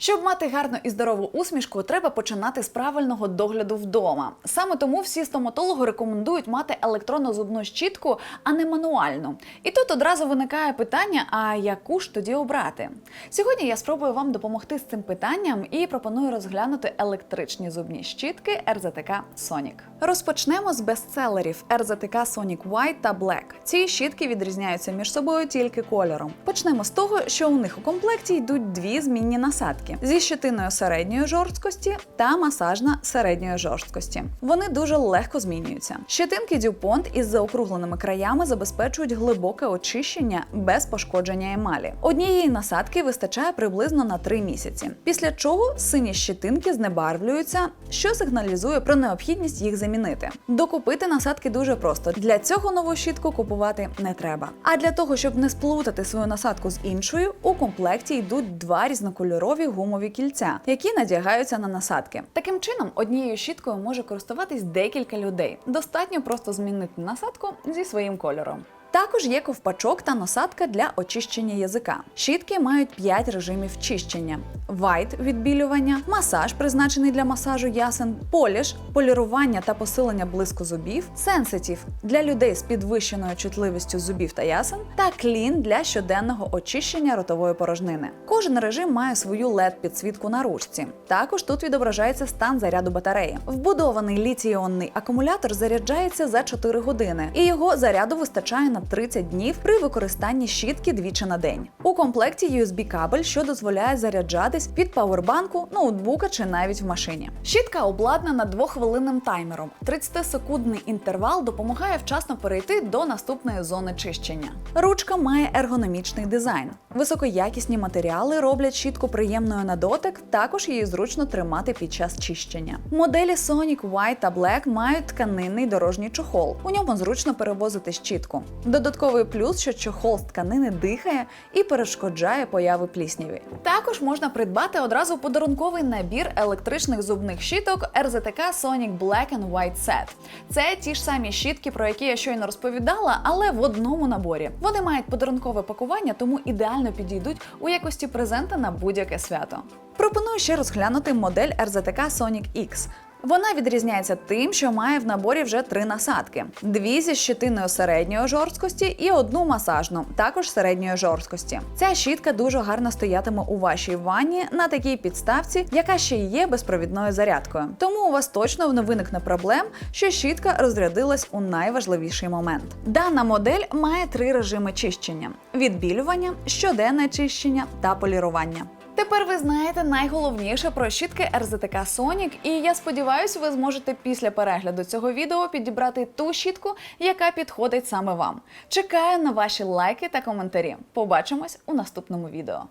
Щоб мати гарну і здорову усмішку, треба починати з правильного догляду вдома. Саме тому всі стоматологи рекомендують мати електронну зубну щітку, а не мануальну. І тут одразу виникає питання: а яку ж тоді обрати? Сьогодні я спробую вам допомогти з цим питанням і пропоную розглянути електричні зубні щітки РЗТК Sonic. Розпочнемо з бестселерів РЗТК Sonic White та Black. Ці щітки відрізняються між собою тільки кольором. Почнемо з того, що у них у комплекті йдуть дві змінні насадки зі щетиною середньої жорсткості та масажна середньої жорсткості. Вони дуже легко змінюються. Щетинки DuPont із заокругленими краями забезпечують глибоке очищення без пошкодження емалі. Однієї насадки вистачає приблизно на 3 місяці. Після чого сині щетинки знебарвлюються, що сигналізує про необхідність їх замінити. Докупити насадки дуже просто. Для цього нову щітку купувати не треба. А для того, щоб не сплутати свою насадку з іншою, у комплекті йдуть два різнокольорові гумові кільця, які надягаються на насадки. Таким чином, однією щіткою може користуватись декілька людей. Достатньо просто змінити насадку зі своїм кольором. Також є ковпачок та насадка для очищення язика. Щітки мають 5 режимів чищення: вайт відбілювання, масаж, призначений для масажу ясен, поліш, полірування та посилення блиску зубів, сенситів для людей з підвищеною чутливістю зубів та ясен, та клін для щоденного очищення ротової порожнини. Кожен режим має свою led підсвітку на ручці. Також тут відображається стан заряду батареї. Вбудований літій-іонний акумулятор заряджається за 4 години, і його заряду вистачає на 30 днів при використанні щітки двічі на день. У комплекті USB-кабель, що дозволяє заряджатись від павербанку, ноутбука чи навіть в машині. Щітка обладнана двохвилинним таймером. 30-секундний інтервал допомагає вчасно перейти до наступної зони чищення. Ручка має ергономічний дизайн. Високоякісні матеріали роблять щітку приємною на дотик, також її зручно тримати під час чищення. Моделі Sonic White та Black мають тканинний дорожній чохол. У ньому зручно перевозити щітку. Додатковий плюс, що чохол з тканини дихає і перешкоджає появи плісняві. Також можна придбати одразу подарунковий набір електричних зубних щіток RZTK Sonic Black and White Set. Це ті ж самі щітки, про які я щойно розповідала, але в одному наборі. Вони мають подарункове пакування, тому ідеально підійдуть у якості презента на будь-яке свято. Пропоную ще розглянути модель RZTK Sonic X. Вона відрізняється тим, що має в наборі вже три насадки: дві зі щитиною середньої жорсткості і одну масажну, також середньої жорсткості. Ця щітка дуже гарно стоятиме у вашій ванні на такій підставці, яка ще є безпровідною зарядкою. Тому у вас точно не виникне проблем, що щітка розрядилась у найважливіший момент. Дана модель має три режими чищення: відбілювання, щоденне чищення та полірування. Тепер ви знаєте найголовніше про щітки РЗТК Sonic, і я сподіваюся, ви зможете після перегляду цього відео підібрати ту щітку, яка підходить саме вам. Чекаю на ваші лайки та коментарі. Побачимось у наступному відео.